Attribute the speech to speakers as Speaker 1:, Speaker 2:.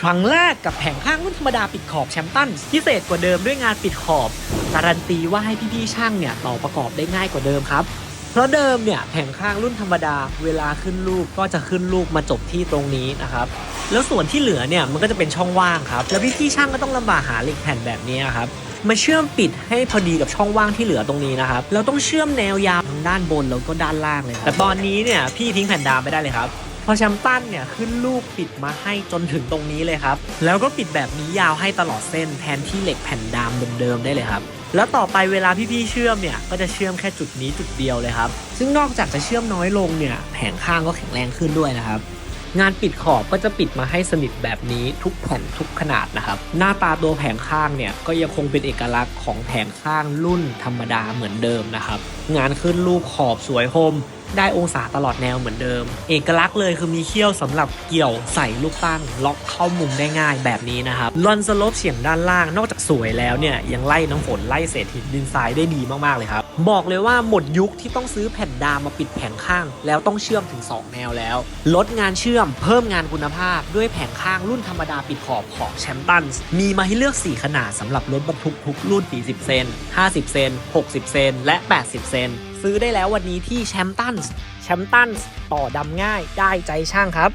Speaker 1: ครั้งแรกกับแผงข้างรุ่นธรรมดาปิดขอบแชมตันพิเศษกว่าเดิมด้วยงานปิดขอบ การันตีว่าให้พี่ๆช่างเนี่ยต่อประกอบได้ง่ายกว่าเดิมครับ เพราะเดิมเนี่ยแผงข้างรุ่นธรรมดา เวลาขึ้นลูกก็จะขึ้นลูกมาจบที่ตรงนี้นะครับแล้วส่วนที่เหลือเนี่ยมันก็จะเป็นช่องว่างครับ แล้วพี่ๆช่างก็ต้องลำบากหาเหล็กแผ่นแบบนี้ครับมาเชื่อมปิดให้พอดีกับช่องว่างที่เหลือตรงนี้นะครับแล้วต้องเชื่อมแนวยาวทั้งด้านบนแล้วก็ด้านล่างเลยแต่ตอนนี้เนี่ยพี่ทิ้งแผ่นดามไม่ได้เลยครับ พอแชมตันเนี่ยขึ้นลูกปิดมาให้จนถึงตรงนี้เลยครับ แล้วก็ปิดแบบนี้ยาวให้ตลอดเส้นแทนที่เหล็กแผ่นดามเดิมๆได้เลยครับ แล้วต่อไปเวลาพี่ๆเชื่อมเนี่ยก็จะเชื่อมแค่จุดนี้จุดเดียวเลยครับ ซึ่งนอกจากจะเชื่อมน้อยลงเนี่ยแผงข้างก็แข็งแรงขึ้นด้วยนะครับงานปิดขอบก็จะปิดมาให้สนิทแบบนี้ทุกแผ่นทุกขนาดนะครับ หน้าตาตัวแผงข้างเนี่ยก็ยังคงเป็นเอกลักษณ์ของแผงข้างรุ่นธรรมดาเหมือนเดิมนะครับ งานขึ้นรูปขอบสวยคม ได้องศาตลอดแนวเหมือนเดิม เอกลักษณ์เลยคือมีเขี้ยวสำหรับเกี่ยวใส่ลูกตั้ง ล็อกเข้ามุมได้ง่ายแบบนี้นะครับลอนสโลปเฉียงด้านล่างนอกจากสวยแล้วเนี่ยยังไล่น้ำฝนไล่เศษหินดินทรายได้ดีมากๆเลยครับ บอกเลยว่าหมดยุคที่ต้องซื้อแผ่นดามมาปิดแผงข้าง แล้วต้องเชื่อมถึง 2 แนวแล้ว ลดงานเชื่อมเพิ่มงานคุณภาพด้วยแผงข้างรุ่นธรรมดาปิดขอบของแชมตันส์มีมาให้เลือก 4 ขนาดสำหรับรถบรรทุกทุกรุ่น 40 เซน50 เซน60 เซนและ 80 เซน ซื้อได้แล้ววันนี้ที่แชมตันส์แชมตันส์ต่อดำง่ายได้ใจช่างครับ